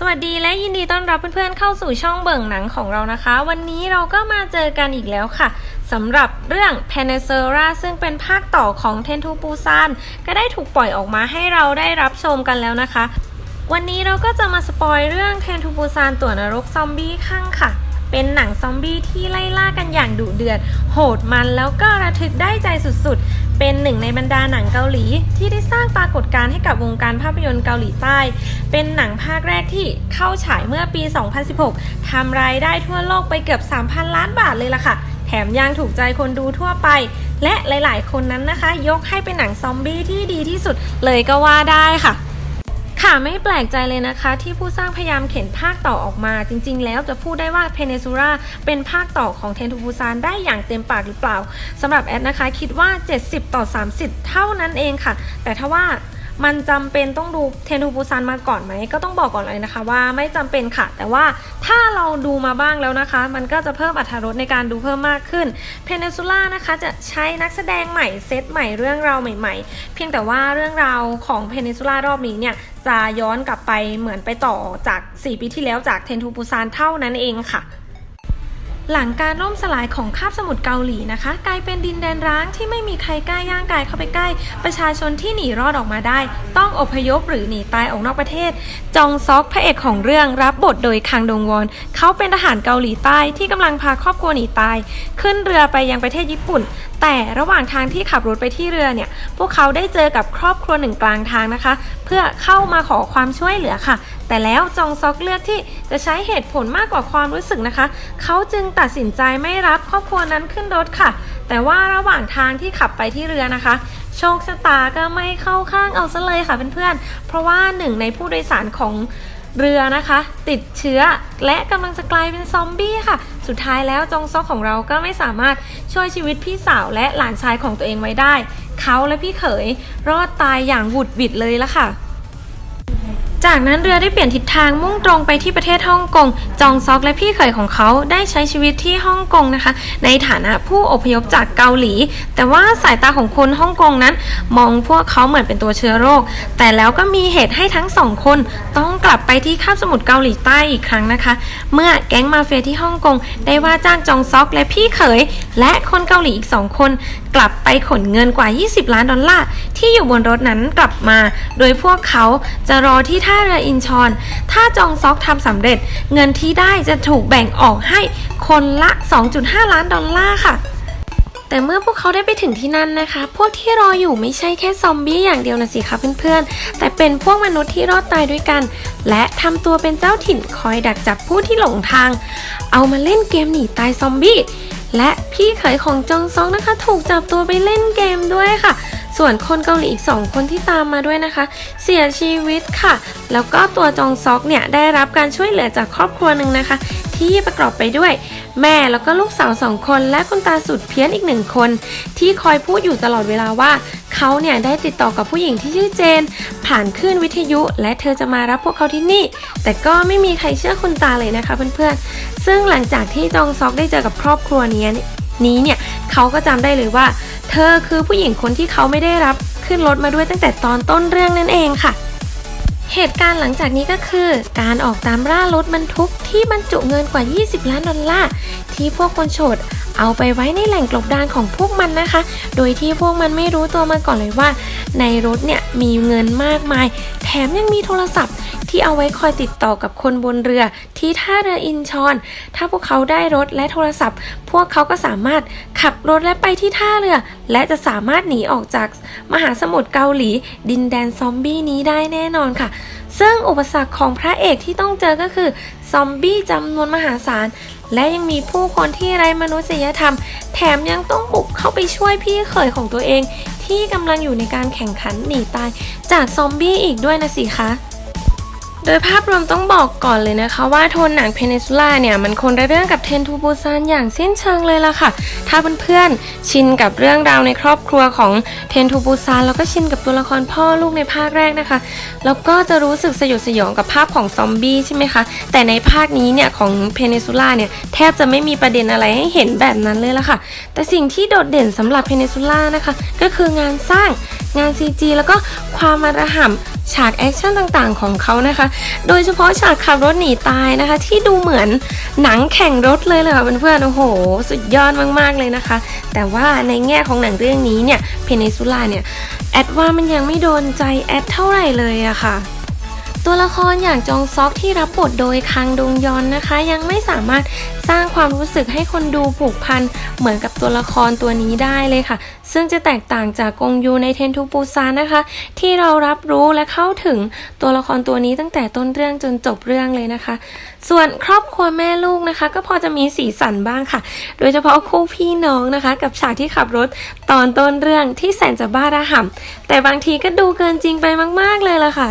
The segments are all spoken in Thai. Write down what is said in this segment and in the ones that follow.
สวัสดีและยินดีต้อนรับเพื่อนๆเข้าสู่ช่องเบิ่งหนังของเรานะคะ วันนี้เราก็มาเจอกันอีกแล้วค่ะสำหรับเรื่อง p a n a s e r a ซึ่งเป็นภาคต่อของ t e n t o p u s a n ก็ได้ถูกปล่อยออกมาให้เราได้รับชมกันแล้วนะคะ วันนี้เราก็จะมาสปอยเรื่อง t e n t o p u s a n ตัวนรกซอมบี้ข้างค่ะ เป็นหนังซอมบี้ที่ไล่ล่ากันอย่างดุเดือด โหดมันแล้วก็ระทึกได้ใจสุดๆ เป็นหนึ่งในบรรดาหนังเกาหลี ที่ได้สร้างปรากฏการณ์ให้กับวงการภาพยนตร์เกาหลีใต้ เป็นหนังภาคแรกที่เข้าฉายเมื่อปี 2016 ทำรายได้ทั่วโลกไปเกือบ 3,000 ล้านบาทเลยล่ะค่ะ แถมยังถูกใจคนดูทั่วไป และหลายๆ คนนั้นนะคะ ยกให้เป็นหนังซอมบี้ที่ดีที่สุดเลยก็ว่าได้ค่ะ ค่ะไม่แปลกใจเลยนะคะ ที่ผู้สร้างพยายามเข็นภาคต่อออกมา จริง ๆ แล้วจะพูดได้ว่าเพเนซูราเป็นภาคต่อของเทนทูบูซานได้อย่างเต็มปากหรือเปล่าสำหรับแอดนะคะคิดว่า 70 ต่อ 30 เท่านั้นเองค่ะ แต่ถ้าว่า มันจำเป็นต้องดูเทนทูบูซานมาก่อนไหมก็ต้องบอกก่อนเลยนะคะ ว่าไม่จำเป็นค่ะ แต่ว่าถ้าเราดูมาบ้างแล้วนะคะ มันก็จะเพิ่มอรรถรสในการดูเพิ่มมากขึ้นเพเนซูล่านะคะจะใช้นักแสดงใหม่เซตใหม่เรื่องราวใหม่ ๆ เพียงแต่ว่าเรื่องราวของเพเนซูล่ารอบนี้เนี่ยจะย้อนกลับไปเหมือนไปต่อจาก 4 ปีที่แล้วจากเทนทูปูซานเท่านั้นเองค่ะ หลังการล่มสลายของคาบสมุทรเกาหลีนะคะ กลายเป็นดินแดนร้างที่ไม่มีใครกล้าย่างกายเข้าไปใกล้ ประชาชนที่หนีรอดออกมาได้ ต้องอพยพหรือหนีตายออกนอกประเทศ จองซอกพระเอกของเรื่องรับบทโดยคังดงวอน เขาเป็นทหารเกาหลีใต้ที่กำลังพาครอบครัวหนีตาย ขึ้นเรือไปยังประเทศญี่ปุ่นแต่ระหว่างทางที่ขับรถไปที่เรือเนี่ย พวกเขาได้เจอกับครอบครัวหนึ่งกลางทางนะคะ เพื่อเข้ามาขอความช่วยเหลือค่ะ แต่แล้วจองซอกเลือกที่จะใช้เหตุผลมากกว่าความรู้สึกนะคะ เขาจึงตัดสินใจไม่รับครอบครัวนั้นขึ้นรถค่ะ แต่ว่าระหว่างทางที่ขับไปที่เรือนะคะโชคชะตาก็ไม่เข้าข้างเอาซะเลยค่ะเพื่อนๆ เพราะว่าหนึ่งในผู้โดยสารของ เรือนะคะ ติดเชื้อและกำลังจะกลายเป็นซอมบี้ค่ะ สุดท้ายแล้วจงซอกของเราก็ไม่สามารถช่วยชีวิตพี่สาวและหลานชายของตัวเองไว้ได้ เขาและพี่เขยรอดตายอย่างหวุดหวิดเลยละค่ะ จากนั้นเรือได้เปลี่ยนทิศทางมุ่งตรงไปที่ประเทศฮ่องกง จองซอกและพี่เขยของเขาได้ใช้ชีวิตที่ฮ่องกงนะคะ ในฐานะผู้อพยพจากเกาหลี แต่ว่าสายตาของคนฮ่องกงนั้น มองพวกเขาเหมือนเป็นตัวเชื้อโรค แต่แล้วก็มีเหตุให้ทั้งสองคนต้องกลับไปที่คาบสมุทรเกาหลีใต้อีกครั้งนะคะ เมื่อแก๊งมาเฟียที่ฮ่องกงได้ว่าจ้างจองซอกและพี่เขย และคนเกาหลีอีกสองคนกลับไปขนเงินกว่า 20 ล้านดอลลาร์ที่อยู่บนรถนั้นกลับมา โดยพวกเขาจะรอที่ท่าเรืออินชอน ถ้าจองซอกทำสำเร็จ เงินที่ได้จะถูกแบ่งออกให้คนละ 2.5 ล้านดอลลาร์ค่ะแต่เมื่อพวกเขาได้ไปถึงที่นั่นนะคะ พวกที่รออยู่ไม่ใช่แค่ซอมบี้อย่างเดียวนะสิคะเพื่อนๆ แต่เป็นพวกมนุษย์ที่รอดตายด้วยกัน และทำตัวเป็นเจ้าถิ่นคอยดักจับผู้ที่หลงทาง เอามาเล่นเกมหนีตายซอมบี้ และพี่เขยของจองซองนะคะ ถูกจับตัวไปเล่นเกมด้วยค่ะ ส่วนคนเกาหลีอีก 2 คนที่ตามมาด้วยนะคะ เสียชีวิตค่ะ แล้วก็ตัวจองซอกเนี่ยได้รับการช่วยเหลือจากครอบครัวหนึ่งนะคะ ที่ประกอบไปด้วย แม่แล้วก็ลูกสาวสองคน และคุณตาสุดเพี้ยนอีกหนึ่งคน ที่คอยพูดอยู่ตลอดเวลาว่าเขาเนี่ยได้ติดต่อกับผู้หญิงที่ชื่อเจน ผ่านคลื่นวิทยุ และเธอจะมารับพวกเขาที่นี่ แต่ก็ไม่มีใครเชื่อคุณตาเลยนะคะเพื่อนๆซึ่งหลังจากที่จองซอกได้เจอกับครอบครัวนี้นี้เนี่ย เขาก็จำได้เลยว่า เธอคือผู้หญิงคนที่เขาไม่ได้รับขึ้นรถมาด้วยตั้งแต่ตอนต้นเรื่องนั่นเองค่ะ เหตุการณ์หลังจากนี้ก็คือ การออกตามล่ารถบรรทุกที่บรรจุเงินกว่า 20 ล้านดอลลาร์ที่พวกคนโฉดเอาไปไว้ในแหล่งกลบดานของพวกมันนะคะ โดยที่พวกมันไม่รู้ตัวมาก่อนเลยว่า ในรถเนี่ยมีเงินมากมาย แถมยังมีโทรศัพท์ ที่เอาไว้คอยติดต่อกับคนบนเรือ ที่ท่าเรืออินชอน ถ้าพวกเขาได้รถและโทรศัพท์ พวกเขาก็สามารถขับรถและไปที่ท่าเรือ และจะสามารถหนีออกจากมหาสมุทรเกาหลี ดินแดนซอมบี้นี้ได้แน่นอนค่ะ ซึ่งอุปสรรคของพระเอกที่ต้องเจอก็คือซอมบี้จำนวนมหาศาลและยังมีผู้คนที่ไร้มนุษยธรรม แถมยังต้องบุกเข้าไปช่วยพี่เขยของตัวเอง ที่กำลังอยู่ในการแข่งขันหนีตายจากซอมบี้อีกด้วยนะสิคะ ดยภาพรวมต้องบอกก่อนเลยนะคะว่าโทนหนังเพเนซูล่าเนี่ย มันคนละเรื่องกับเทนทูบูซานอย่างสิ้นเชิงเลยล่ะค่ะ ถ้าเพื่อนๆชินกับเรื่องราวในครอบครัวของเทนทูบูซานแล้วก็ชินกับตัวละครพ่อลูกในภาคแรกนะคะ แล้วก็จะรู้สึกสยดสยองกับภาพของซอมบี้ใช่ไหมคะ แต่ในภาคนี้เนี่ยของเพเนซูล่าเนี่ยแทบจะไม่มีประเด็นอะไรให้เห็นแบบนั้นเลยล่ะค่ะ แต่สิ่งที่โดดเด่นสำหรับเพเนซูล่านะคะก็คืองานสร้างงาน CG แล้วก็ความมาระห่ำฉากแอคชั่นต่างๆของเขานะคะ โดยเฉพาะฉากขับรถหนีตายนะคะ ที่ดูเหมือนหนังแข่งรถเลยเลยค่ะเพื่อนๆโอ้โห สุดยอดมากๆเลยนะคะ แต่ว่าในแง่ของหนังเรื่องนี้เนี่ยเพเนซูล่าเนี่ยแอดว่ามันยังไม่โดนใจแอดเท่าไหร่เลยอะค่ะ ตัวละครอย่างจองซอกที่รับบทโดยคังดงยอนนะคะ ยังไม่สามารถสร้างความรู้สึกให้คนดูผูกพันเหมือนกับตัวละครตัวนี้ได้เลยค่ะ ซึ่งจะแตกต่างจากกงยูในเทนทูปูซานนะคะ ที่เรารับรู้และเข้าถึงตัวละครตัวนี้ตั้งแต่ต้นเรื่องจนจบเรื่องเลยนะคะ ส่วนครอบครัวแม่ลูกนะคะ ก็พอจะมีสีสันบ้างค่ะ โดยเฉพาะคู่พี่น้องนะคะ กับฉากที่ขับรถตอนต้นเรื่องที่แสนจะบ้าระห่ำแต่บางทีก็ดูเกินจริงไปมาก ๆเลยล่ะค่ะ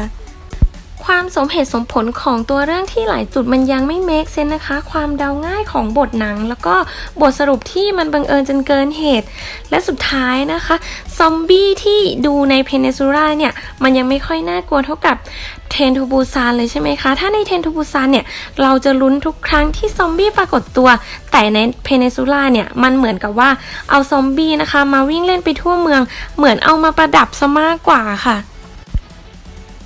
ความสมเหตุสมผลของตัวเรื่องที่หลายจุดมันยังไม่เมคเซนนะคะ ความเดาง่ายของบทหนัง แล้วก็บทสรุปที่มันบังเอิญจนเกินเหตุ และสุดท้ายนะคะ ซอมบี้ที่ดูในเพเนซูราเนี่ย มันยังไม่ค่อยน่ากลัวเท่ากับเทนทูบูซานเลยใช่ไหมคะ ถ้าในเทนทูบูซานเนี่ย เราจะลุ้นทุกครั้งที่ซอมบี้ปรากฏตัว แต่ในเพเนซูล่าเนี่ย มันเหมือนกับว่าเอาซอมบี้นะคะ มาวิ่งเล่นไปทั่วเมือง เหมือนเอามาประดับซะมากกว่าค่ะ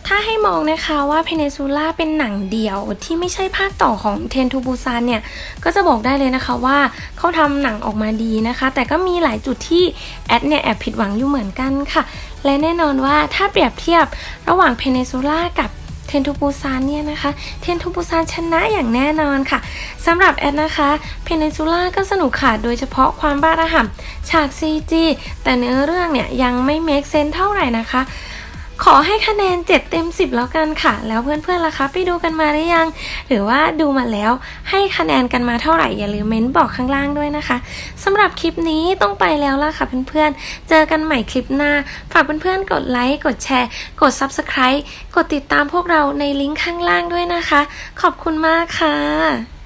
ถ้าให้มองนะคะว่าเพเนซูล่าเป็นหนังเดี่ยวที่ไม่ใช่ภาคต่อของเทนทูบูซานเนี่ย ก็จะบอกได้เลยนะคะว่าเขาทำหนังออกมาดีนะคะ แต่ก็มีหลายจุดที่แอดเนี่ยแอบผิดหวังอยู่เหมือนกันค่ะ และแน่นอนว่าถ้าเปรียบเทียบระหว่างเพเนซูล่ากับเทนทูปูซานเนี่ยนะคะ เทนทูปูซานชนะอย่างแน่นอนค่ะสำหรับแอดนะคะ เพเนซูล่าก็สนุกค่ะโดยเฉพาะความบ้าระห่ำฉาก CG แต่เนื้อเรื่องเนี่ยยังไม่เมคเซนเท่าไหร่นะคะ ขอให้คะแนน 7 เต็ม 10 แล้วกันค่ะ แล้วเพื่อนๆล่ะคะไปดูกันมาหรือยัง หรือว่าดูมาแล้วให้คะแนนกันมาเท่าไหร่อย่าลืมเม้นบอกข้างล่างด้วยนะคะสำหรับคลิปนี้ต้องไปแล้วล่ะค่ะเพื่อนๆ เจอกันใหม่คลิปหน้า ฝากเพื่อนๆกดไลค์กดแชร์ กด Subscribe กดติดตามพวกเราในลิงก์ข้างล่างด้วยนะคะ ขอบคุณมากค่ะ